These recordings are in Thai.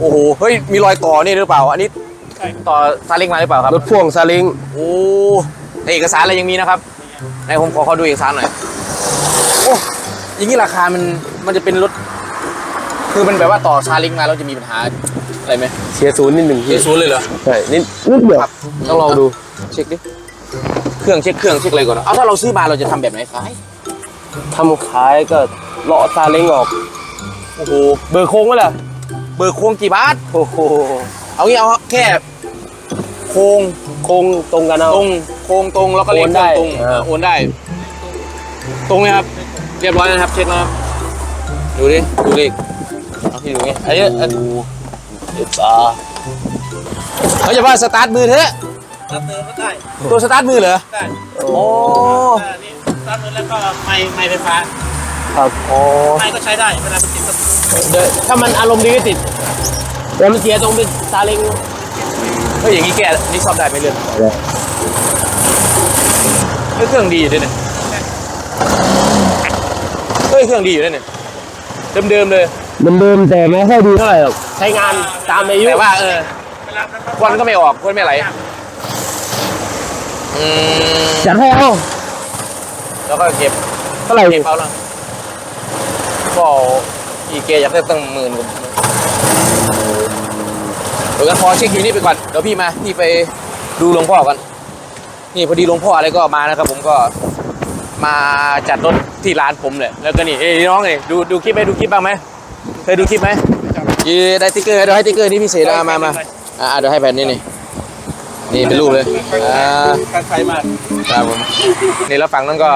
โอ้โห เฮ้ย มีรอยต่อนี่หรือเปล่า อันนี้ต่อซาเล้งมาหรือเปล่าครับ รถพ่วงซาเล้งโอ้ในเอกสารอะไรยังมีนะครับไหนผมขอเขาดูเอกสารหน่อย โอ้อยางนี้ราคา มัน มันจะเป็นรถ คือมันแบบว่าต่อซาเล้งมาแล้วจะมีปัญหาอะไรไหมเสียศูนย์นิดหนึ่งเสียศูนย์เลยเหรอ ใช่ นิดนิดเดียวครับต้องลองดู เช็คดิ เครื่องเช็คเครื่องเช็คอะไรก่อนนะเอาถ้าเราซื้อมาเราจะทำแบบไหนขายทำขายก็เลาะซาเล้งออก โอ้โห เบอร์โค้งไว้ล่ะ เบอร์โค้งกี่บาทโอ้โหเอางี้เอาแค่โค้งโค้งตรงกันเอา ตรงโค้งตรงแล้วก็เลขโอนได้ตรงเออเออ โอนได้ ตรงไหมครับ เรียบร้อยแล้วนะครับ เช็คแล้วครับดูดิดูเลขเอาที่ดูงี้ไอ้เนี่ยอันเอฟอาร์เขาจะว่าสตาร์ทมือเถอะตัดเติมก็ได้ตัวสตาร์ทมือเหรอได้โอ้อ่านี่ตัดเติมแล้วก็ไม้ไม้ไฟฟ้าครับโอ้ไม้ก็ใช้ได้เวลามันติดก็เดี๋ยวถ้ามันอารมณ์ดีก็ติด แต่มันเสียตรงเป็นซาเล้งเฮ้ยอย่างนี้แกนี่ซ่อมได้ไหมเรื่องเฮ้ยเครื่องดีอยู่ด้วยเนี่ยเฮ้ยเครื่องดีอยู่ด้วยเนี่ยเดิมๆเลยมันเดิมแต่ไม่ค่อยดีเท่าไหร่หรอกใช้งานตามอายุแต่ว่าเออเวลามันควันก็ไม่ออกควันไม่ไหลอืมจัดให้เอาแล้วก็เก็บเท่าไหร่เก็บเอาแล้วก็อีเกอยากได้ตั้งหมื่นกว่าเดี๋ยวกันพอเช็คคิวนี้ไปก่อน เดี๋ยวพี่มา พี่ไปดูหลวงพ่อกัน นี่พอดีหลวงพ่ออะไรก็มานะครับ ผมก็มาจัดรถที่ร้านผมเลยแล้วก็นี่เอ้ยน้องเลยดูดูคลิปไหมดูคลิปบ้างไหมเคยดูคลิปไหมยีได้ติ๊กเกอร์เดี๋ยวให้ติ๊กเกอร์นี่พิเศษเอามามาอ่าเดี๋ยวให้แผ่นนี้นี่นี่เป็นรูปเลยอ่าการไฟมากครับผมนี่แล้วฝั่งนั้นก็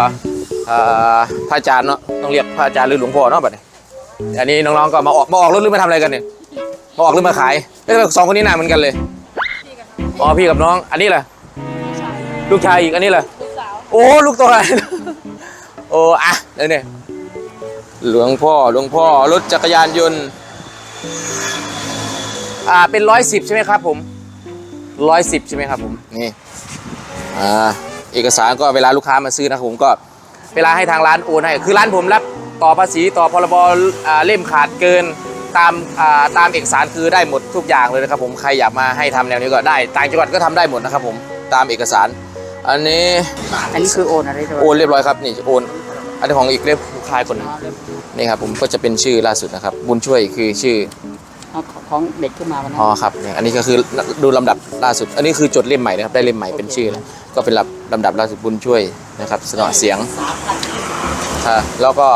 เอ่อพระอาจารย์เนาะต้องเรียกพระอาจารย์หรือหลวงพ่อเนาะบัดนี้อันนี้น้องๆก็มาออกมาออกรถหรือมาทำอะไรกันเนี่ย มาออกหรือมาขายเอ้ยสองคนนี้หน้าเหมือนกันเลยอ๋อพี่กับน้อง อันนี้แหละลูกชายอีกอันนี้แหละโอ้ลูกตัวอะไร โอ้อะเดี๋ยวเนี่ยหลวงพ่อหลวงพ่อรถจักรยานยนต์ อ่าเป็นร้อยสิบใช่ไหมครับ ผมร้อยสิบใช่ไหมครับ ผมนี่อ่าเอกสารก็เวลาลูกค้ามาซื้อนะครับผมก็เวลาให้ทางร้านโอนให้คือร้านผมรับต่อภาษีต่อพรบอ่าเล่มขาดเกิน ตามอ่าตามเอกสารคือได้หมดทุกอย่างเลยนะครับผมใครอยากมาให้ทำแนวนี้ก็ได้ต่างจังหวัดก็ทำได้หมดนะครับผมตามเอกสาร อันนี้อันนี้คือโอนอะไรใช่ไหมโอนเรียบร้อยครับนี่โอนอันนี้ของอีกเล่มลูกค้าคนหนึงนี่ครับผมก็จะเป็นชื่อล่าสุดนะครับ บุญช่วยคือชื่อเอาของเด็กขึ้นมาวันนั้นอ๋อครับเนี่ยอันนี้ก็คือดูลำดับล่าสุด อันนี้คือจดเล่มใหม่นะครับได้เล่มใหม่เป็นชื่อแล้วก็เป็นลำลำดับล่าสุดบุญช่วยนะครับสนอเสียงอ่าแล้วก็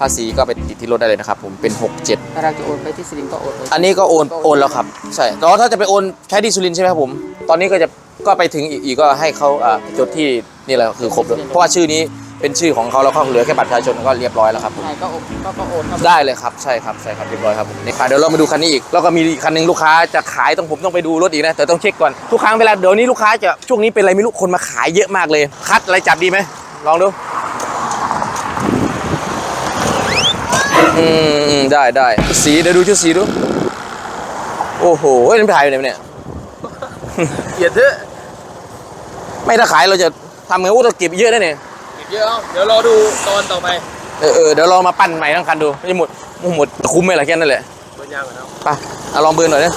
ภาษีก็ไปติดที่รถได้เลยนะครับผมเป็น 67 ถ้าเราจะโอนไปที่สิรินทร์ก็โอนไปอันนี้ก็โอนโอนแล้วครับใช่แต่ว่าถ้าจะไปโอนใช้ที่สุรินทร์ใช่ไหมครับผม ตอนนี้ก็จะก็ไปถึงอีกอีกก็ให้เขาอ่าจดที่นี่แหละคือครบเลยเพราะว่าชื่อนี้เป็นชื่อของเขาแล้วก็เหลือแค่บัตรประชาชนก็เรียบร้อยแล้วครับผม ใช่ก็โอนก็ก็โอนเข้าปได้เลยครับใช่ครับใช่ครับเรียบร้อยครับผมนี่ค่ะเดี๋ยวเรามาดูคันนี้อีกแล้วก็มีอีกคันหนึงลูกค้าจะขายต้องผมต้องไปดูรถอีกนะแต่ต้องเช็คก่อนทุกครั้งเวลาเดี๋ยวนี้ลูกค้าจะช่วงนี้เป็นอะไรไม่รู้คนมาขายเยอะมากเลยคัดอะไรจับดีไหมลองดู อืมอืมได้ได้สีเดี๋ยวดูชุดสีดู โอ้โหเฮ้ยนี่ถ่ายอยู่ไหนวะเนี่ยเกียดเถอะไม่ถ้าขายเราจะทำไงว่าเราเก็บเยอะได้เนี่ยเดี๋ยวเดี๋ยวรอดูตอนต่อไปเออเออเดี๋ยวเรามาปั้นใหม่ทั้งคันดูไม่หมดหมดคุ้มไหมล่ะแค่นั้นแหละเบอร์ยางก่อนเนาะไปเอาลองเบิร์นหน่อยนะ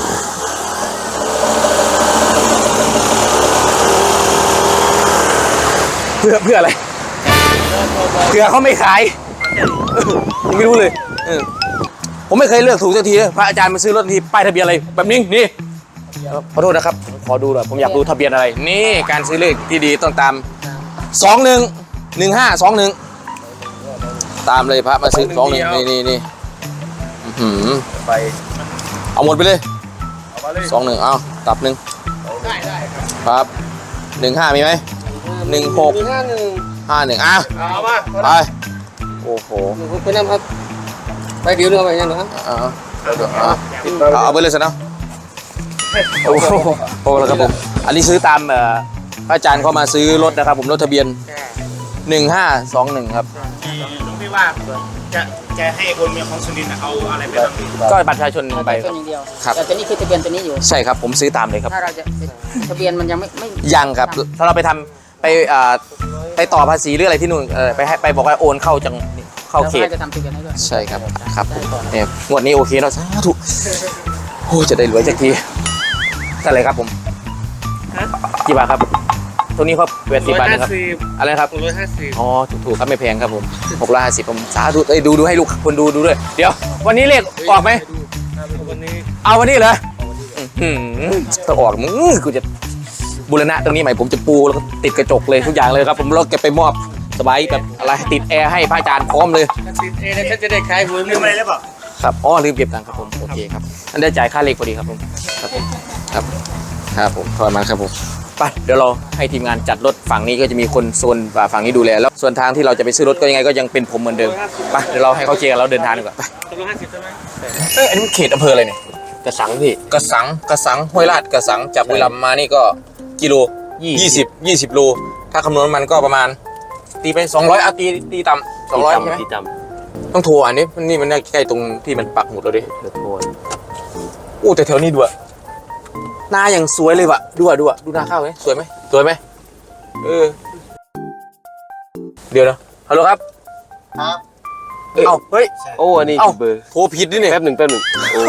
เพื่อเพื่ออะไรเพื่อเขาไม่ขายยังไม่รู้เลยเออ ผมไม่เคยเลือกถูกสักทีเลยพระอาจารย์มาซื้อรถทีป้ายทะเบียนอะไรแบบนี้นี่ขอโทษนะครับ ขอดูหน่อยผมอยากรู้ทะเบียนอะไร นี่การซื้อเลขที่ดีต้องตามสองหนึ่งหนึ่งห้าสองหนึ่งตามเลยพระมาซื้อสองหนึ่งนี่นี่นี่อื้อหือไปเอาหมดไปเลยเอามาเลยสองหนึ่งเอาตับหนึ่งได้ได้ครับครับหนึ่งห้ามีไหมหนึ่งหกมีห้าหนึ่งห้าหนึ่งอะเอามาไปโอ้โหไปนั่นครับ ไปเดี๋ยวเรือไปนั่นนะครับเอาเอาเอาเอาไปเลยสินะโอ้โหโอ้แล้วครับผมอันนี้ซื้อตามเอ่อพระอาจารย์เขามาซื้อรถนะครับ ผมรถทะเบียนหนึ่งห้าสองหนึ่งครับ ที่หลวงพี่ว่าจะจะให้คนเมียของสุรินทร์น่ะเอาอะไรไปทำก็บัตรประชาชนหนึ่งใบตัวอย่างเดียวครับ แต่ตัวนี้คือทะเบียนตัวนี้อยู่ ใช่ครับผมซื้อตามเลยครับ ถ้าเราจะทะเบียนมันยังไม่ไม่ยังครับ ถ้าเราไปทำไปอ่าไปต่อภาษีหรืออะไรที่นู่นเออไปให้ไปบอกว่าโอนเข้าจัง เข้าเขตจะทำทะเบียนให้ด้วยใช่ครับครับ ได้ก่อนเนี่ยงวดนี้โอเคแล้วสาธุโอ้จะได้รวยสักทีเท่าไหร่ครับผมกี่บาทครับตัวนี้ครับแปดสิบบาทนะครับ อะไรนะครับ ร้อยห้าสิบอ๋อถูกๆครับไม่แพงครับผมหกร้อยห้าสิบผมสาธุเอ้ยดูดูให้ลูกคนดูดูด้วย เดี๋ยว วันนี้เลขออกไหม วันนี้เอาวันนี้เหรออื้อหือถ้าออกมึงกูจะบูรณะตรงนี้ใหม่ผมจะปูแล้วก็ติดกระจกเลยทุกอย่างเลยครับ ผมแล้วเก็บไปมอบ สบายแบบอะไรติดแอร์ให้พระอาจารย์พร้อมเลย ติดเอแล้วฉันจะได้ขายหวยลืมอะไรหรือเปล่าครับอ๋อลืมเก็บตังค์ครับผมโอเคครับอันได้จ่ายค่าเลขพอดีครับผมครับผมครับครับผมประมาณครับผมไปเดี๋ยวเราให้ทีมงานจัดรถฝั่งนี้ก็จะมีคนโซนฝั่งนี้ดูแลแล้วส่วนทางที่เราจะไปซื้อรถก็ยังไงก็ยังเป็นผมเหมือนเดิมไปเดี๋ยวเราให้เขาเคลียร์กันแล้วเดินทางดีกว่าไปตกลงห้าสิบใช่ไหมเอ้ยอันนี้มันเขตอำเภออะไรเนี่ยกระสังพี่กระสังกระสังห้วยลาดกระสังจากบุรีรัมย์มานี่ก็กิโลยี่ยี่สิบยี่สิบโลถ้าคำนวณมันก็ประมาณ ตีไปสองร้อยอะตีตีต่ำสองร้อยใช่ไหมตีต่ต้องโทรอันนี้มันนี่มันใกล้ตรงที่มันปักหมุดเราดิำเดือดโทนอู้แต่แถวนี้ดูอะหน้าอย่างสวยเลยวะดูอะดูอะดูหน้าข้าวไหมสวยไหมสวยไหมเออเดี๋ยวนะฮัลโหลครับครับเอ้าเฮ้ย โอ้อันนี้เอ้า เบอร์โทรผิดดิเนี่ยแป๊บหนึ่งแป๊บหนึ่งโอ้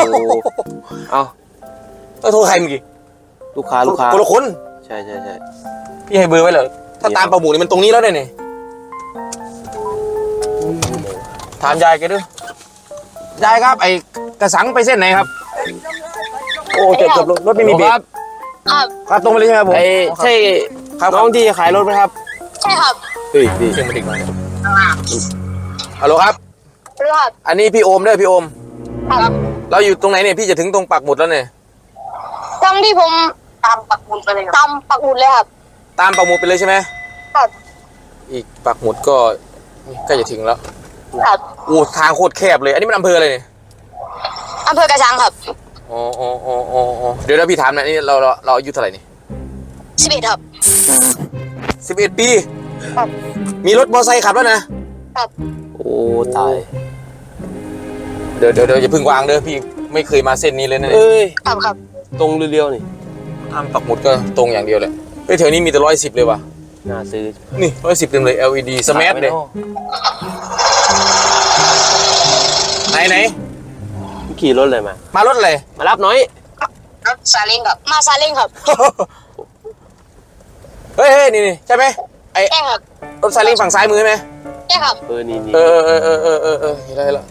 เอาต้องโทรใครเมื่อกี้ลูกค้าลูกค้าคนละคนใช่ใช่ใช่พี่ให้เบอร์ไว้เหรอถ้าตามประมูลนี่มันตรงนี้แล้วเนี่ยนี่ ถามยายแกด้วยยายครับไอ้กระสังไปเส้นไหนครับ โอ้เจ็บกับรถรถไม่มีเบรกครับครับครับตรงไปเลยใช่ไหมครับผมไอ้ใช่ครับน้องที่ขายรถไหมครับใช่ครับเฮ้ยพี่เสียงมาถึงหน่อยฮัลโหลครับรู้ครับอันนี้พี่โอมเด้อพี่โอม ครับเราอยู่ตรงไหนเนี่ยพี่จะถึงตรงปักหมุดแล้วเนี่ยตามที่ผมตามปักหมุดไปเลยตามปักหมุดเลยครับ ตามปักหมุดไปเลยใช่ไหมครับอีกปักหมุดก็ใกล้จะถึงแล้ว ครับโอ้ทางโคตรแคบเลย อันนี้มันอำเภออะไรเนี่ยอำเภอกระชังครับอ๋ออ๋ออ๋ออ๋ออ๋อเดี๋ยวนะพี่ถามหนะนี่เราเราเราอายุเท่าไหร่นี่สิบเอ็ดครับ สิบเอ็ดปี ครับ มีรถมอเตอร์ไซค์ขับแล้วนะโอ้ตาย เดี๋ยวเดี๋ยวเดี๋ยวอย่าเพิ่งวางเด้อพี่ไม่เคยมาเส้นนี้เลยนะเนี่ย เอ้ย ครับครับ ตรงเรียวๆนี่ตามปักหมุดก็ตรงอย่างเดียวแหละเฮ้ยแถวนี้มีแต่ร้อยสิบเลยว่ะ น่าซื้อนี่ร้อยสิบเต็มเลย LED สมาร์ทเลย ไหนไหนขี่รถเลยมา มารถอะไรมารับหน่อย รถซาเล้งครับ มาซาเล้งครับเฮ้ยเฮ้ยนี่นี่ใช่ไหมไอใช่ครับรถซาเล้งฝั่งซ้ายมือใช่ไหมใช่ครับ เออนี่นี่เออเออเออเออเออเออเห็นแล้วเห็นแล้ว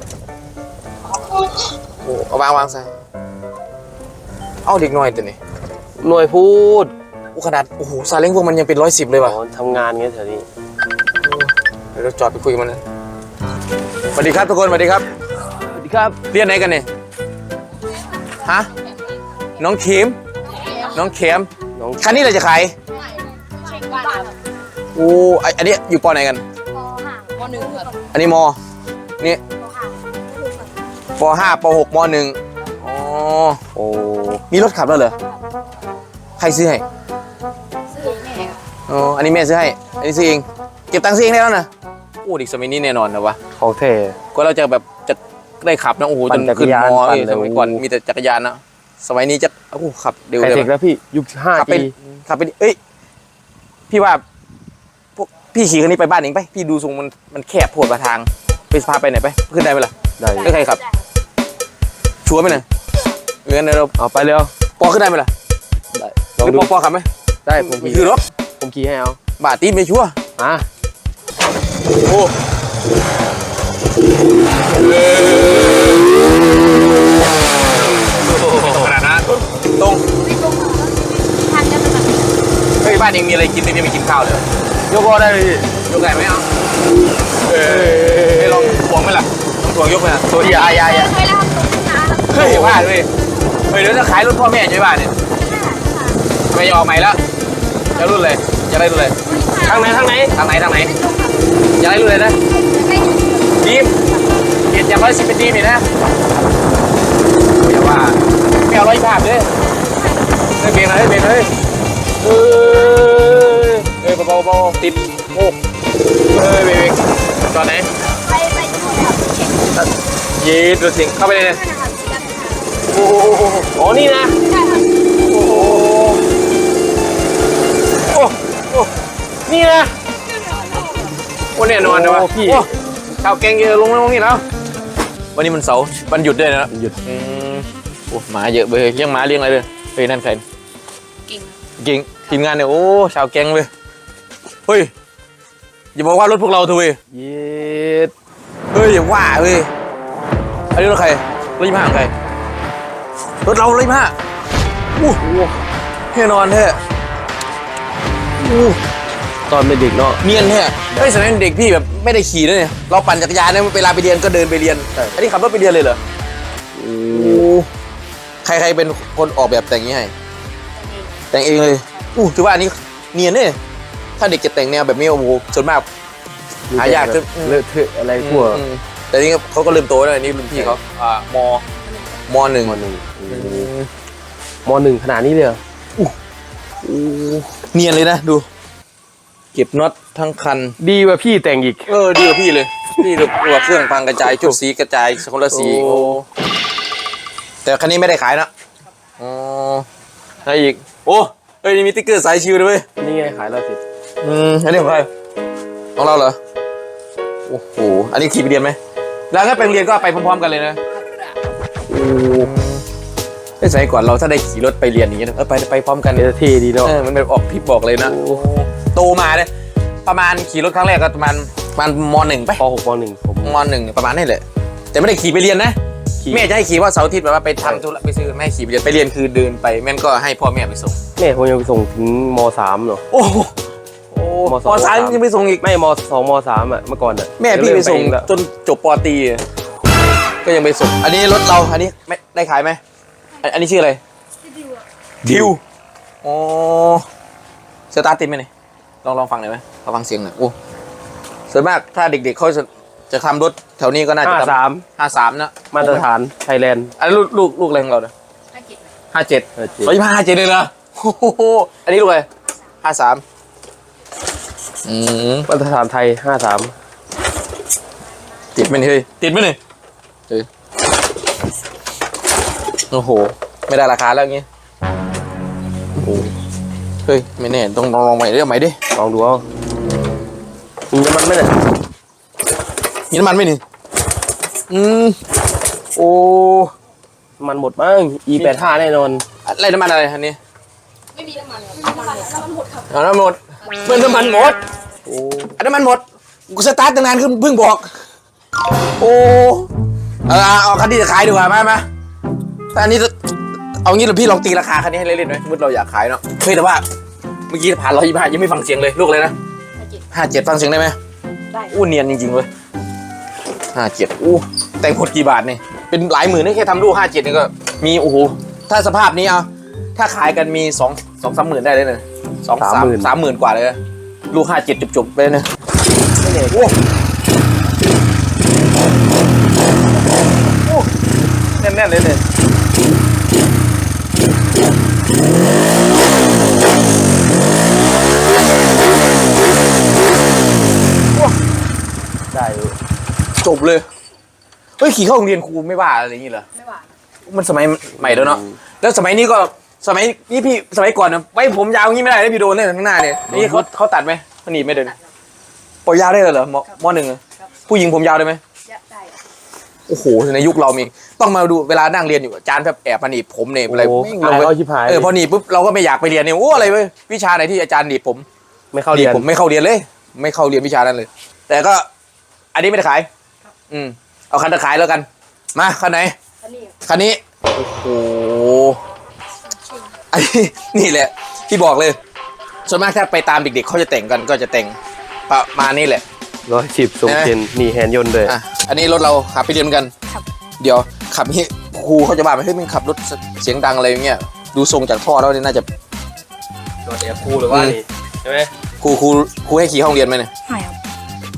โอ้เอาวางวางซะเอาเด็กน้อยตัวนี้หน่วยพูดโอ้ขนาดโอ้โหซาเล้งพวกมันยังเป็นร้อยสิบเลยว่ะอ๋อทำงานเงี้ยแถวนี้ เดี๋ยวเราจอดไปคุยกับมันนะสวัสดีครับทุกคนสวัสดีครับสวัสดี ครับเรียนไหนกันเนี่ยฮะน้องเข็มน้องเข็มน้องคันนี้เราจะขายโอ้ไออันนี้อยู่ปอไหนกันมหนึ่งครับอันนี้มนี่ปห้าปหกมหนึ่งอ๋อโอ้มีรถขับแล้วเหรอใครซื้อให้อ๋ออันนี้แม่ซื้อให้ อันนี้ซื้อเองเก็บตังค์ซื้อเองได้แล้วนะโอ้เด็กสมัยนี้แน่นอนนะวะของแท้ก็เราจะแบบจะ ได้ขับนะโอ้โหปั่จนนจักรขึ้นยานมอปั่นเอ้ยเลยสมัยก่อนโอ้โห มีแต่จักรยานนะสมัยนี้จะโอ้โหขับเร็วไฮเลยเทคแล้วพี่ยุคขับ5ไป G ขับไปดิเอ้ย พี่ว่าพวกพี่ขี่คันนี้ไปบ้านเองไป พี่ดูทรงมันมันแคบโผดมาทาง ไปพาไปไหนไป ขึ้นได้ไหมล่ะ ได้ไม่ใครขับ ชัวร์ไหมเนี่ยงั้นเดี๋ยวเราเอาไปเร็วปอขึ้นได้ไหมล่ะได้หรือปอปอขับไหมได้ผมขี่คือรถผมขี่ให้เอาบาทตีนไม่ชัวร์อะโอ้ ขนาดนั้นตรงเฮ้ยบ้านเองมีอะไรกินไม่มีกินข้าวเลยยกล้อได้เลยพี่ยกได้ไหมเอาเออให้ลองถ่วงไหมล่ะต้องถ่วงยกไหมล่ะตัวอยาอยาอยาเฮ้ยพลาดเว้ยเฮ้ยเดี๋ยวจะขายรุ่นพ่อแม่ใช่ป่ะเนี่ยทำไมจะออกใหม่แล้วจะรุ่นเลยจะได้รุ่นเลยทางไหนทางไหนทางไหนทางไหนจะได้รุ่นเลยนะดีม เปลี่ยนจากร้อยสิบเป็นดีมอีกนะอย่าว่าไม่เอาร้อยภาพเลยเฮ้ยเบรกหน่อยเฮ้ยเบรกหน่อยเฮ้ยเออเออเบาๆเบาๆติดโอ้เฮ้ยเบรกเบรกจอดไหนยีดดูสิเข้าไปเลยเนี่ยโอ้โหอ๋อนี่นะโอ้โหโอ้โหนี่นะโอ้แน่นอนนะวะโอ้พี่ โอ้ข้าวแกงเยอะลงลงนี่แล้ว วันนี้มันเสาร์วันหยุดด้วยนะหยุด อืมโอ้หมาเยอะเว้ยเลี้ยงหมาเลี้ยงอะไรเลยเฮ้ยนั่นใครกิ่ง กิ่งทีมงานเนี่ยโอ้ชาวแก๊งเว้ยเฮ้ยอย่าบอกว่ารถพวกเราเถอะเว้ยเย็ดเฮ้ยอย่าว่าเว้ยอันนี้รถใครรถยี่ห้าของใครรถเรารถยี่ห้าอู้แน่นอนแท้อู้ ตอนเป็นเด็กเนาะเนียนแท้เฮ้ยสมัยเด็กพี่แบบไม่ได้ขี่ด้วยเนี่ยเราปั่นจักรยานเนี่ยเวลาไปเรียนก็เดินไปเรียนอันนี้ขับรถไปเรียนเลยเหรอโอ้ใครใครเป็นคนออกแบบแต่งนี้ให้แต่งเองเลยอู้ถือว่าอันนี้เนียนเนี่ยถ้าเด็กจะแต่งแนวแบบนี้โอ้โหส่วนมากหายากขึ้นเลอะเทอะอะไรทั่วอืมแต่นี่เขาก็เริ่มโตแล้วอันนี่รุ่นพี่เขาอ่ามมหนึ่งมหนึ่งมหนึ่งขนาดนี้เลยเหรอเนียนเลยนะดูเก็บน็อตทั้งคัน ดีกว่าพี่แต่งอีก เออดีกว่าพี่เลยพี่ดูว่าเครื่องพังกระจายจุดสีกระจายคนละสีโอ้โอ้แต่คันนี้ไม่ได้ขายนะอ๋ออะไรอีก โอ้เฮ้ยนี่มีติ๊กเกอร์สายชิวด้วยเว้ยนี่ไงขายแล้วสิอืมอันนี้ของใครของเราเหรอโอ้โหอันนี้ขี่ไปเรียนไหมแล้วถ้าไปโรงเรียนก็ไปพร้อมๆกันเลยนะโอ้ไอ้สมัยก่อนเราถ้าได้ขี่รถไปเรียนอย่างเงี้ยเออไปไปพร้อมกันเออเท่ดีเนาะเออมันแบบออกทริปบอกเลยนะ โตมาเนี่ยประมาณขี่รถครั้งแรกก็ประมาณประมาณมหนึ่งไปปหกปหนึ่งผมมหนึ่งเนี่ยประมาณนี้แหละแต่ไม่ได้ขี่ไปเรียนนะขี่แม่จะให้ขี่ว่าเสาร์อาทิตย์แบบว่าไปทำธุระไปซื้อไม่ให้ขี่ไปเรียนไปเรียนคือเดินไปแม่นก็ให้พ่อแม่ไปส่ง แม่ผมยังไปส่งถึงมสามเนาะโอ้โหโอ้มสองมสาม ยังไปส่งอีก ไม่มสองมสามอะเมื่อก่อนอะแม่พี่ไปส่งเดี๋ยวเริ่มเองละจนจบปอตรีอะก็ยังไปส่ง อันนี้รถเราอันนี้ไม่ได้ขายไหมอันอันนี้ชื่ออะไรดิวอ๋อสตาร์ทติดไหมเนี่ย ลองลองฟังหน่อยไหมลองฟังเสียงหน่อยโอ้ส่วนมากถ้าเด็กๆเขาจะจะทำรถแถวนี้ก็น่าจะห้าทำสามห้าสามนะมาตรฐานไทยแลนด์ อันนี้ลูกลูกลูกอะไรของเราเนี่ยห้าเจ็ดเออจริงร้อยห้าเจ็ดเลยเหรอโอ้โหอันนี้ลูกอะไรห้าสามอืมมาตรฐานไทยห้าสามติดไหมเนี่ยเฮ้ยติดไหมเนี่ยเออโอ้โห ไม่ได้ราคาแล้วอย่างงี้โอ้โหเฮ้ยไม่แน่ต้องลองลองใหม่ดิเอาใหม่ดิลองดูเอามีน้ำมันไหมเนี่ยมีน้ำมันไหมนี่อืมโอ้น้ำมันหมดมั้ง e แปดห้าแน่นอนอะไรน้ำมันอะไรอันนี้ไม่มีน้ำมันครับน้ำมันน้ำมันหมดครับเอาน้ำมันหมดเพื่อนน้ำมันหมดโอ้อันน้ำมันหมดกูสตาร์ทตั้งนานขึ้นเพิ่งบอก โอ้เออเอาเอาคันที่จะขายดีกว่ามามาแต่อันนี้จะ เอางี้เราพี่ลองตีราคาคันนี้ให้เล่นๆไหมสมมติเราอยากขายเนาะเฮ้ยแต่ว่าเมื่อกี้ผ่านร้อยยี่ห้ายังไม่ฟังเสียงเลยลูกเลยนะห้าเจ็ดฟังเสียงได้ไหมได้อู้เนียนจริงๆเลยห้าเจ็ดอู้แต่งหมดกี่บาทเนี่ยเป็นหลายหมื่นนี่แค่ทำลูกห้าเจ็ดนี่ก็มีโอ้โหถ้าสภาพนี้เอาถ้าขายกันมีสองสองสามหมื่นได้เลยนะสองสามสามหมื่นกว่าเลยนะลูกห้าเจ็ดจบๆไปเลยนะไม่เนี่ยโอ้โอ้แน่นๆเลยเนี่ย ได้อยู่ จบเลย เฮ้ยขี่เข้าโรงเรียนครูไม่ว่าอะไรอย่างงี้เหรอ ไม่หวานมันสมัยใหม่แล้วเนาะ แล้วสมัยนี้ก็สมัยนี่พี่สมัยก่อนนะไว้ผมยาวอย่างงี้ไม่ได้เลยพี่โดนเลยข้างหน้าเนี่ยนี่เขาเขาตัดไหมเขาหนีบไหม่เดินปล่อยยาวได้เลยเหรอมมหนึ่งอะผู้หญิงผมยาวได้ไหมได้โอ้โหในยุคเรามีต้องมาดูเวลานั่งเรียนอยู่อาจารย์แบบแอบมาหนีบผมเนี่ยอะไรโอ้ไม่งอายเลยเขาชิบหาย เออพอหนีบปุ๊บเราก็ไม่อยากไปเรียนเนี่ยโอ้อะไรเว้ยวิชาไหนที่อาจารย์หนีบผม ไม่เข้าเรียน ผมไม่เข้าเรียนเลย ไม่เข้าเรียนวิชานั้นเลย แต่ก็อันนี้ไม่ได้ขาย อืมเอาคันตะขายแล้วกัน มาคันไหน อันนี้คันนี้ โอ้โหอันนี้นี่แหละ ที่บอกเลย ส่วนมากถ้าไปตามเด็กๆเขาจะแต่งกันก็จะแต่งประมาณนี้แหละ ร้อยสิบทรงเจนนี่แฮนด์ยนต์ด้วยอะ อันนี้รถเราขับไปเรียนกันเดี๋ยวขับนี้ครูเขาจะบ้าไปเฮ้ยมึงขับรถเสียงดังอะไรอย่างเงี้ย ดูทรงจากท่อแล้วนี่น่าจะ รถแอร์คูหรือว่านี่ใช่ไหมครูครูครูให้ขี่ห้องเรียนไหมเนี่ยไม่ครับ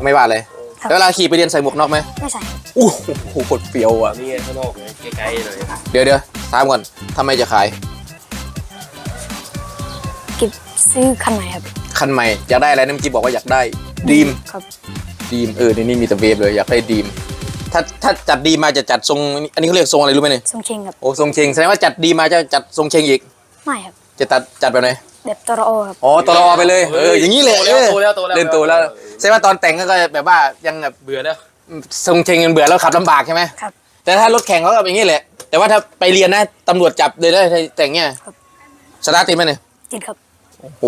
ไม่ว่าเลย ครับ แล้วเวลาขี่ไปเรียนใส่หมวกน็อกไหมไม่ใส่อู้หูกดเปรียวอะ นี่ไงข้างนอกไงไกลๆหน่อยเดี๋ยวเดี๋ยวถามก่อนทำไมจะขาย เก็บซื้อคันไหนครับคันใหม่ อยากได้อะไรนะเมื่อกี้บอกว่าอยากได้ดีมครับดีมเออในนี่มีแต่เวฟเลยอยากได้ดีมถ้าถ้าจัดดีมมาจะจัดทรงอันนี้เขาเรียกทรงอะไรรู้ไหมเนี่ยทรงเชงครับโอ้ทรงเชงแสดงว่าจัดดีมาจะจัดทรงเชงอีกไม่ครับ จะตัดจัดแบบไหนแบบตรโอครับ อ๋อตลอไปเลยเอออย่างนี้เลยโตแล้วโตแล้วโตแล้วเดินโตแล้วแสดงว่าตอนแต่งก็แบบว่ายังแบบเบื่อแล้ว ทรงเชงกันเบื่อแล้วขับลำบากใช่ไหมครับ แต่ถ้ารถแข่งเขาก็แบบอย่างนี้แหละ แต่ว่าถ้าไปเรียนนะตำรวจจับเลยได้แต่งเงี้ยสตาร์ทติดไหมเนี่ยติดครับ โอ้โห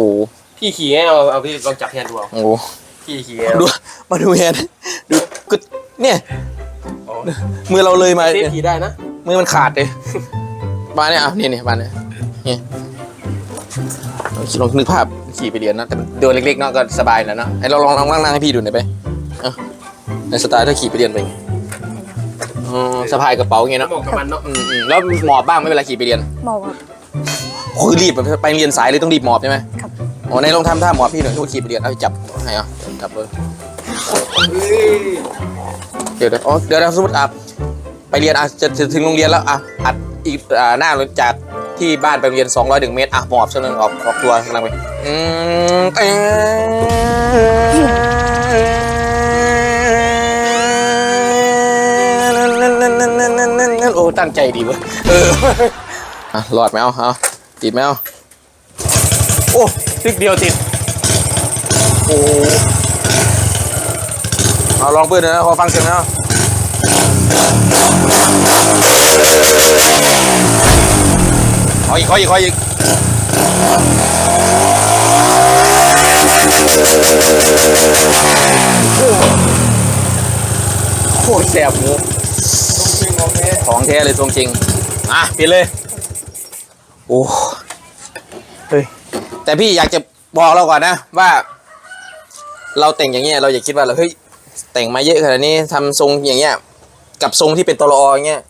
พี่ขี่ให้เอาเอาพี่ลองจับแทนดูเอาโอ้โหพี่ขี่ดูมาดูแฮนดูกึดเนี่ยมือเราเลยมาเซฟขี่ได้นะมือมันขาดเลยบ้านเนี่ยอะนี่นี่บ้านเนี่ยนี่ ลองนึกภาพขี่ไปเรียนนะแต่ตัวเล็กๆเนาะก็สบายแล้วเนาะไอ้เราลองลองนั่งนั่งให้พี่ดูหน่อยไปเอ้าในสไตล์ถ้าขี่ไปเรียนไปไงอ๋อสะพายกระเป๋าอย่างเงี้ยเนาะเหมาะกับมันเนาะอืมอืมแล้วหมอบบ้างไหม่เวลาขี่ไปเรียนเมาครับคือรีบแบบไปเรียนสายเลยต้องรีบหมอบใช่ไหมครับอ๋อในลองทำท่าหมอบพี่หน่อยทุกขี่ไปเรียนเอาไปจับให้เอาจับเลยเดี๋ยวเดี๋ยวอ๋อเดี๋ยวเราสมมติอะไปเรียนอะจะจะถึงโรงเรียนแล้วอะอัดอีกอ่าหน้ารถจาก ที่บ้านไปโรงเรียน 200เมตร อะหมอบเช่นึงออกออกตัวกำลังไปอืมเอ้ยโอ้ตั้งใจดีเว้ยเอออะรอดไหมเอาเอาติดไหมเอาโอ้ติดเดียวติด โอ้เอาลองเปิดหน่อยนะขอฟังเสียงนะ ขออีกขออีกขออีกโคตรแสบหมูของแท้เลยทรงจริงอะเปลี่ยนเลย โอ้เฮ้ยแต่พี่อยากจะบอกเราก่อนนะว่า เราแต่งอย่างเงี้ยเราอย่าคิดว่าเราเฮ้ยแต่งมาเยอะขนาดนี้ทำทรงอย่างเงี้ย กับทรงที่เป็นตลออย่างเงี้ย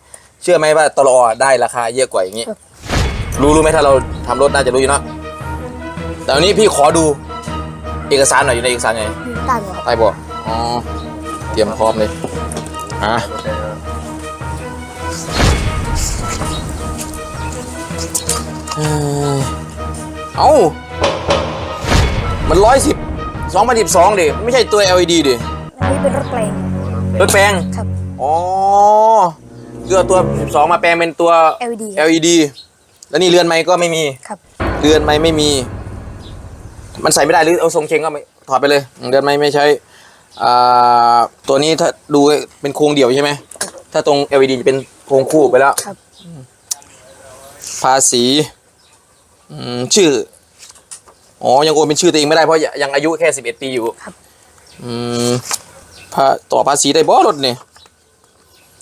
เชื่อไหมว่าตลอได้ราคาเยอะกว่าอย่างเงี้ย รู้รู้ไหมถ้าเราทำรถน่าจะรู้อยู่เนาะแต่วันนี้พี่ขอดูเอกสารหน่อยอยู่ในเอกสารไงอยู่ใต้เบาะครับใต้บอกอ๋อเตรียมพร้อมเลยอะเอ้ยเอ้ามันร้อยสิบสองพันสิบสองดิไม่ใช่ตัว LED ดิอันนี้เป็นรถแปลงรถแปลง ครับ อ๋อคือเอาตัว 12 มาแปลงเป็นตัว LED LED แล้วนี่เรือนไม้ก็ไม่มี ครับ เรือนไม้ไม่มี มันใส่ไม่ได้หรือเอาทรงเชงก็ไม่ถอดไปเลย เรือนไม้ไม่ใช้อ่าตัวนี้ถ้าดูเป็นโครงเดี่ยวใช่ไหม ถ้าตรง LED จะเป็นโครงคู่ไปแล้ว ครับภาษีอืมชื่อ อ๋อ ยังโอนเป็นชื่อตัวเองไม่ได้เพราะยังอายุแค่11ปีอยู่ ครับ อืมภาต่อภาษีได้บ่รถเนี่ย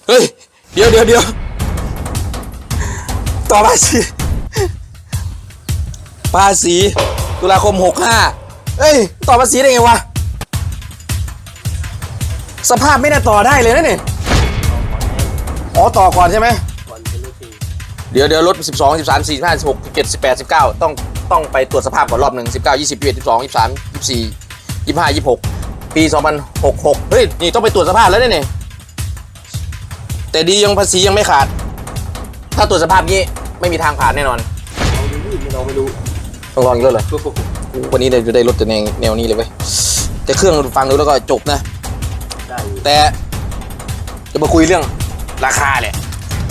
เฮ้ย เดี๋ยวเดี๋ยวเดี๋ยวต่อภาษี ภาษีตุลาคม 65 เอ้ย ต่อภาษีได้ไงวะ สภาพไม่น่าต่อได้เลยนะเนี่ยอ๋อต่อก่อนใช่ไหมเดี๋ยวเดี๋ยวลด12 13 14 15 16 17 18 19 ต้องต้องไปตรวจสภาพก่อนรอบหนึ่ง19 20 21 22 23 24 25 26 ปี 2066 เฮ้ย นี่ต้องไปตรวจสภาพแล้วเนี่ยแต่ดียังภาษียังไม่ขาด ถ้าตรวจสภาพงี้ไม่มีทางผ่านแน่นอนเราไม่รู้ ต้องลองอีกแล้วเหรอวันนี้เราจะได้รถจะแนวแนวนี้เลยเว้ยแต่เครื่องฟังดูแล้วก็จบนะ ได้อยู่แต่จะมาคุยเรื่องราคาแหละ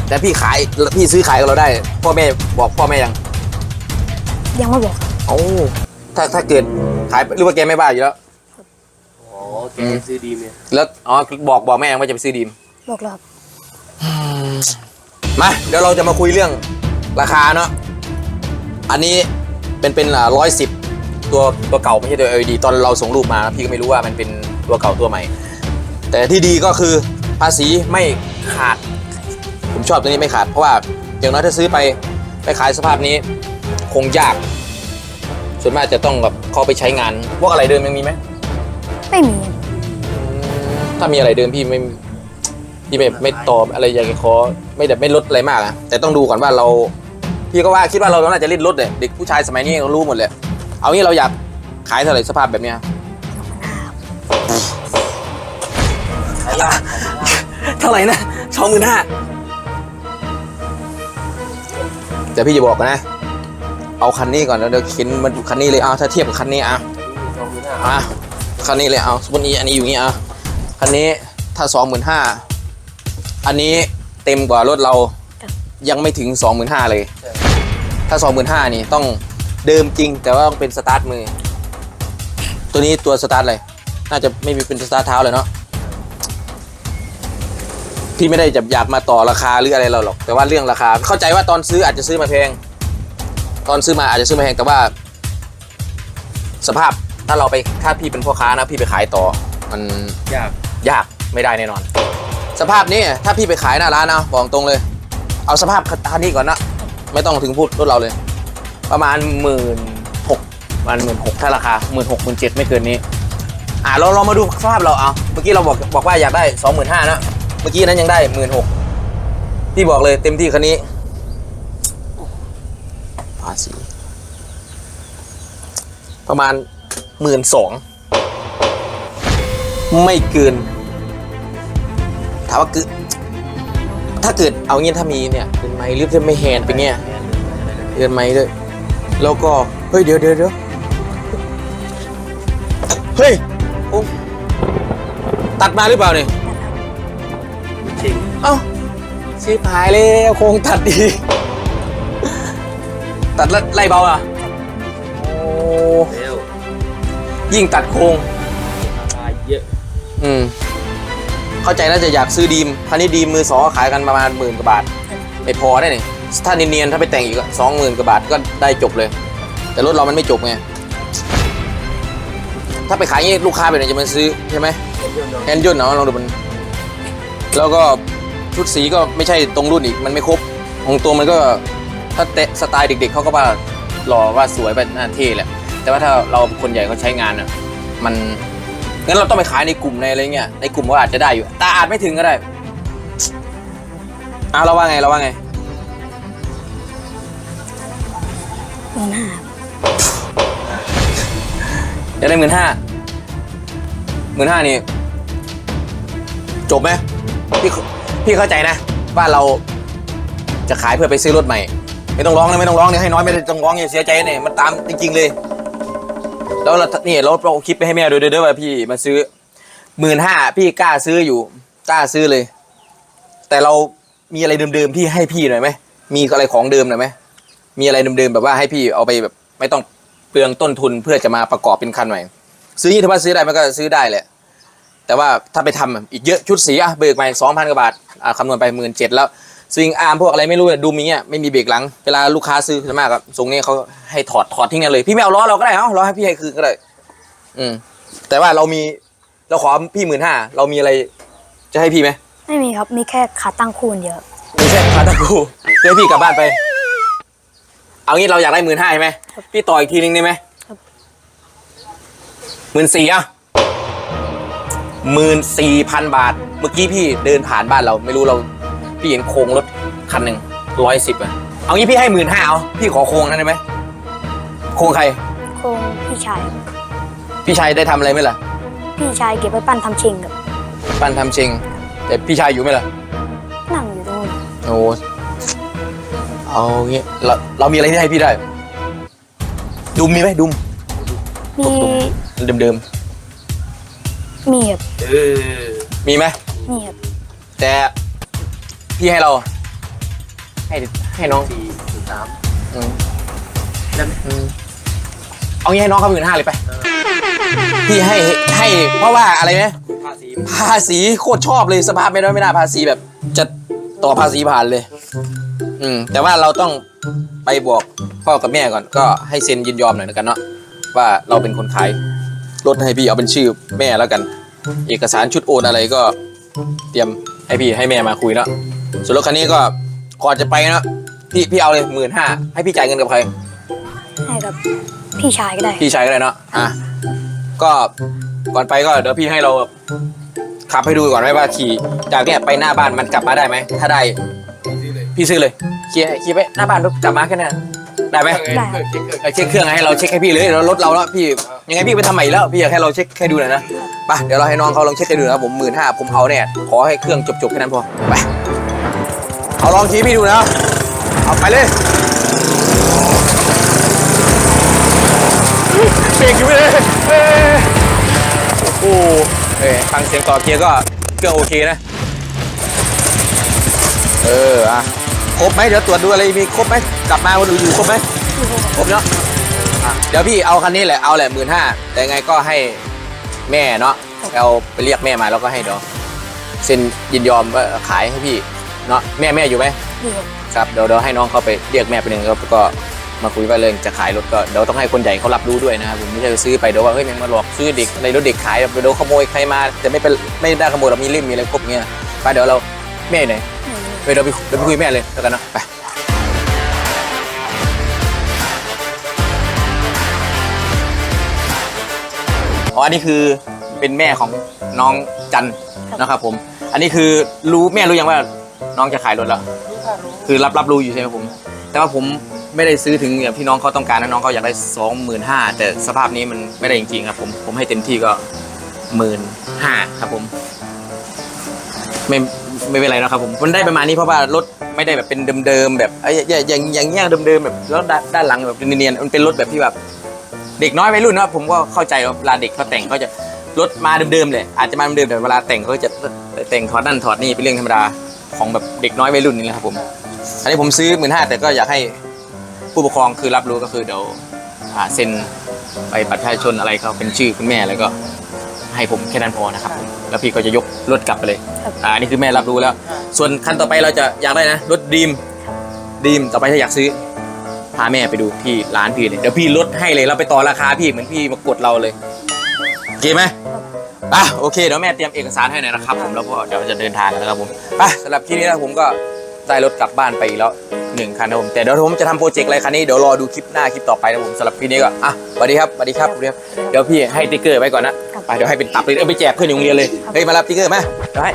แต่พี่ขายพี่ซื้อขายกับเราได้ พ่อแม่บอกพ่อแม่ยังยังไม่บอกครับเอ้าถ้าถ้าเกิดขายหรือว่าแกไม่บ้าอยู่แล้ว อ๋อแกซื้อดีเนี่ยแล้วอ๋อบอกบอกแม่ยังว่าจะไปซื้อดีม บอกแล้วครับมาเดี๋ยวเราจะมาคุยเรื่องราคาเนาะอันนี้ เป็นเป็นร้อยสิบตัวตัวเก่าไม่ใช่ตัว LED ตอนเราส่งรูปมาพี่ก็ไม่รู้ว่ามันเป็นตัวเก่าตัวใหม่ แต่ที่ดีก็คือภาษีไม่ขาด ผมชอบตัวนี้ไม่ขาด เพราะว่าอย่างน้อยถ้าซื้อไปไปขายสภาพนี้ คงยาก ส่วนมากจะต้องแบบเข้าไปใช้งานพวกอะไรเดิมยังมีไหมไม่มี ถ้ามีอะไรเดิมพี่ไม่พี่ไม่ไม่ตอบอะไรอยากจะขอไม่แบบไม่ลดอะไรมากอะแต่ต้องดูก่อนว่าเรา พี่ก็ว่าคิดว่าเราน่าจะเล่นลดเลยเด็กผู้ชายสมัยนี้เขารู้หมดเลยเอางี้เราอยากขายเท่าไหร่สภาพแบบเนี้ยเท่าไหร่นะสองหมื่นห้าแต่พี่จะบอกนะ เอาคันนี้ก่อนแล้วเดี๋ยวเข็นมาดูคันนี้เลยเอาถ้าเทียบกับคันนี้อะสองหมื่นห้าอะคันนี้เลยเอาสมมตินี้อันนี้อยู่นี่อะคันนี้ถ้าสองหมื่นห้าอันนี้เต็มกว่ารถเรายังไม่ถึงสองหมื่นห้าเลย ถ้าสองหมื่นห้านี่ต้องเดิมจริง แต่ว่าต้องเป็นสตาร์ทมือ ตัวนี้ตัวสตาร์ทอะไร น่าจะไม่มีเป็นสตาร์ทเท้าเลยเนาะพี่ไม่ได้จะอยากมาต่อราคาหรืออะไรเราหรอก แต่ว่าเรื่องราคา เข้าใจว่าตอนซื้ออาจจะซื้อมาแพง ตอนซื้อมาอาจจะซื้อมาแพงแต่ว่า สภาพถ้าเราไปถ้าพี่เป็นพ่อค้านะพี่ไปขายต่อ มันยากยากไม่ได้แน่นอน สภาพนี้ถ้าพี่ไปขายหน้าร้านนะบอกตรงเลย เอาสภาพคันนี้ก่อนนะ ไม่ต้องถึงพูดรถเราเลย ประมาณหมื่นหกประมาณหมื่นหกถ้าราคาหมื่นหกหมื่นเจ็ดไม่เกินนี้ อ่าเราเรามาดูสภาพเราเอาเมื่อกี้เราบอกบอกว่าอยากได้สองหมื่นห้านะเมื่อกี้นั้นยังได้หมื่นหกพี่บอกเลยเต็มที่คันนี้ภาษีประมาณหมื่นสองไม่เกินถามว่าเกิด ถ้าเกิดเอางี้ถ้ามีเนี่ยเป็นไม้หรือจะไม่แฮนด์เป็นเงี้ยเดือนไม้ด้วยแล้วก็เฮ้ยเดี๋ยวเดี๋ยวเดี๋ยวเฮ้ยโอ้ตัดมาหรือเปล่าเนี่ยจริงเอ้าชิบหายเลยโครงตัดอีกตัดแล้วไล่เบาอะโอ้เร็วยิ่งตัดโครงราคาเยอะ อืม เข้าใจน่าจะอยากซื้อดีมคันนี้ดีมมือสองก็ขายกันประมาณหมื่นกว่าบาทไม่พอได้นี่ถ้าเนียนๆถ้าไปแต่งอีกสองหมื่นกว่าบาทก็ได้จบเลย แต่รถเรามันไม่จบไงถ้าไปขายงี้ลูกค้าไปไหนจะมาซื้อใช่ไหมแอนยุ่นเนาะลองดูมัน แล้วก็ชุดสีก็ไม่ใช่ตรงรุ่นอีกมันไม่ครบของตัวมันก็ถ้าเตะสไตล์เด็กๆเขาก็ว่าหล่อว่าสวยแบบน่าเท่แหละแต่ว่าถ้าเราคนใหญ่เขาใช้งานอะมัน งั้นเราต้องไปขายในกลุ่มในอะไรเงี้ย ในกลุ่มก็อาจจะได้อยู่ แต่อาจไม่ถึงก็ได้ อะเราว่าไงเราว่าไงหมื่นห้าอยากได้หมื่นห้าหมื่นห้านี่ จบไหมพี่พี่เข้าใจนะว่าเราจะขายเพื่อไปซื้อรถใหม่ ไม่ต้องร้องนะไม่ต้องร้องเนี่ยให้น้อยไม่ได้ต้องร้องอย่าเสียใจเนี่ยมันตามจริงๆเลย แล้วเรานี่เราเอาคลิปไปให้แม่ดูด้วยเด้อว่าพี่มาซื้อหมื่นห้าพี่กล้าซื้ออยู่กล้าซื้อเลย แต่เรามีอะไรเดิมๆพี่ให้พี่หน่อยไหมมีอะไรของเดิมหน่อยไหมมีอะไรเดิมๆแบบว่าให้พี่เอาไปแบบไม่ต้องเปลืองต้นทุนเพื่อจะมาประกอบเป็นคันใหม่ซื้อยี่ถ้าว่าซื้อได้มันก็ซื้อได้แหละแต่ว่าถ้าไปทำอะอีกเยอะชุดสีอะเบิกใหม่สองพันกว่าบาทอะคำนวณไปหมื่นเจ็ดแล้ว สวิงอาร์มพวกอะไรไม่รู้อะดูมีเงี้ยไม่มีเบรกหลังเวลาลูกค้าซื้อส่วนมากอะทรงนี้เขาให้ถอดถอดทิ้งกันเลย พี่ไม่เอาล้อเราก็ได้เอ้าล้อให้พี่ให้คืนก็ได้อืม แต่ว่าเรามีเราขอพี่หมื่นห้าเรามีอะไรจะให้พี่ไหมไม่มีครับมีแค่ขาตั้งคูณเดียวครับมีแค่คาตาคูเดี๋ยวพี่กลับบ้านไป เอางี้เราอยากได้หมื่นห้าใช่ไหมพี่ต่ออีกทีนึงได้ไหมหมื่นสี่อะหมื่นสี่พันบาท เมื่อกี้พี่เดินผ่านบ้านเราไม่รู้เรา พี่เห็นโครงรถคันหนึ่งร้อยสิบอะเอางี้พี่ให้หมื่นห้าเอาพี่ขอโครงนั้นได้ไหมโครงใครโครงพี่ชายครับพี่ชายได้ทำอะไรไหมล่ะ พี่ชายเก็บไว้ปั้นทำเชิงกับปั้นทำเชงแต่พี่ชายอยู่ไหมล่ะ นั่งอยู่ตรงนู้นโอ้เอางี้เราเรามีอะไรที่ให้พี่ได้ ดุมมีไหมดุมมีเดิมเดิมมีครับเออๆมีไหม มีครับแต่ พี่ให้เรา ให้ให้น้องสี่สี่สามอืมแล้วอืมเอางี้ให้น้องเขาหมื่นห้าเลยไป พี่ให้ให้เพราะว่าอะไรไหมภาษีภาษีโคตรชอบเลยสภาพไม่ได้ไม่น่าภาษีแบบ จะต่อภาษีผ่านเลย อืม แต่ว่าเราต้องไปบอกพ่อกับแม่ก่อน ก็ให้เซ็นยินยอมหน่อยแล้วกันเนาะว่าเราเป็นคนขายรถให้พี่เอาเป็นชื่อแม่แล้วกัน เอกสารชุดโอนอะไรก็ เตรียมให้พี่ให้แม่มาคุยเนาะ ส่วนรถคันนี้ก็ก่อนจะไปเนาะพี่พี่เอาเลยหมื่นห้าให้พี่จ่ายเงินกับใคร ให้กับพี่ชายก็ได้ พี่ชายก็ได้เนาะอะก็ก่อนไปก็เดี๋ยวพี่ให้เราขับให้ดูก่อนไหมว่าขี่จากเนี้ยไปหน้าบ้านมันกลับมาได้ไหมถ้าได้พี่ซื้อเลยขี่ขี่ไปหน้าบ้านปุ๊บกลับมาแค่นั้นได้ไหมได้ เออเช็คเครื่องให้เราเช็คให้พี่เลยแล้วรถเราแล้วพี่ยังไงพี่ไปทำใหม่แล้วพี่อยากให้เราเช็คให้ดูหน่อยนะไปเดี๋ยวเราให้น้องเขาลองเช็คให้ดูนะครับผมหมื่นห้าผมเอาเนี่ยขอให้เครื่องจบๆแค่นั้นพอไป เอาลองชี้พี่ดูนะ เอาไปเลยเบรกอยู่ไม่เลยเอ้ยโอ้โหเอ้ยฟังเสียงต่อเกียร์ก็เครื่องโอเคนะ เอออะครบไหมเดี๋ยวตรวจดูอะไรมีครบไหมกลับมาวันอื่นอยู่ครบไหมครบเนาะเดี๋ยวพี่เอาคันนี้แหละเอาแหละหมื่นห้าแต่ไงก็ให้แม่เนาะเอาไปเรียกแม่มาแล้วก็ให้เดี๋ยวเซ็นยินยอมว่าขายให้พี่ เนาะแม่แม่อยู่ไหมอยู่ครับครับเดี๋ยวเดี๋ยวให้น้องเขาไปเรียกแม่ไปหนึ่งครับก็มาคุยว่าเรื่องจะขายรถก็เดี๋ยวต้องให้คนใหญ่เขารับรู้ด้วยนะครับผมไม่ใช่ซื้อไปเดี๋ยวว่าเฮ้ยแม่งมาหลอกซื้อเด็กในรถเด็กขายไปเดี๋ยวขโมยใครมาแต่ไม่เป็นไม่ได้ขโมยหรอกมีเล่มมีอะไรครบเงี้ยไปเดี๋ยวเราแม่อยู่ไหนอยู่นี่ไปเดี๋ยวไปเดี๋ยวไปคุยแม่เลยแล้วกันเนาะไปอ๋ออันนี้คือเป็นแม่ของน้องจันนะครับผม อันนี้คือรู้แม่รู้ยังว่า น้องจะขายรถแล้วคือรับรับรู้อยู่ใช่ไหมผม แต่ว่าผมไม่ได้ซื้อถึงอย่างที่น้องเขาต้องการนะน้องเขาอยากได้สองหมื่นห้าแต่สภาพนี้มันไม่ได้จริงๆครับผมผมให้เต็มที่ก็หมื่นห้าครับผม ไม่ไม่เป็นไรนะครับผมมันได้ประมาณนี้เพราะว่ารถไม่ได้แบบเป็นเดิมๆแบบไอ้อย่างอย่างอย่างเงี้ยเดิมๆแบบแล้วด้านด้านหลังแบบเนียนๆมันเป็นรถแบบที่แบบ เด็กน้อยวัยรุ่นนะผมก็เข้าใจว่าเวลาเด็กเขาแต่งเขาจะรถมาเดิมๆเลยอาจจะมาเดิมๆแต่เวลาแต่งเขาจะแต่งถอดนั่นถอดนี่เป็นเรื่องธรรมดา ของแบบเด็กน้อยวัยรุ่นนี่แหละครับผม อันนี้ผมซื้อหมื่นห้าแต่ก็อยากให้ผู้ปกครองคือรับรู้ก็คือเดี๋ยวอ่าเซ็นไปบัตรประชาชนอะไรเขาเป็นชื่อคุณแม่แล้วก็ให้ผมแค่นั้นพอนะครับผมแล้วพี่ก็จะยกรถกลับไปเลยครับอ่าอันนี้คือแม่รับรู้แล้ว ส่วนคันต่อไปเราจะอยากได้นะรถดีมดีมต่อไปถ้าอยากซื้อพาแม่ไปดูที่ร้านพี่เลยเดี๋ยวพี่ลดให้เลยเราไปต่อราคาพี่เหมือนพี่มากดเราเลยโอเคไหม อะโอเคเดี๋ยวแม่เตรียมเอกสารให้หน่อยนะครับผมแล้วก็เดี๋ยวจะเดินทางกันแล้วครับผมไปสำหรับที่นี้นะผมก็ได้รถกลับบ้านไปอีกแล้วหนึ่งคันนะผมแต่เดี๋ยวผมจะทำโปรเจกต์อะไรคันนี้เดี๋ยวรอดูคลิปหน้าคลิปต่อไปนะผมสำหรับพี่นี้ก็อะสวัสดีครับสวัสดีครับสวัสดีครับเดี๋ยวพี่ให้ติ๊กเกอร์ไว้ก่อนนะไปเดี๋ยวให้เป็นตับเลยเอาไปแจกเพื่อนอยู่โรงเรียนเลยเฮ้ยมารับติ๊กเกอร์มาเดี๋ยวให้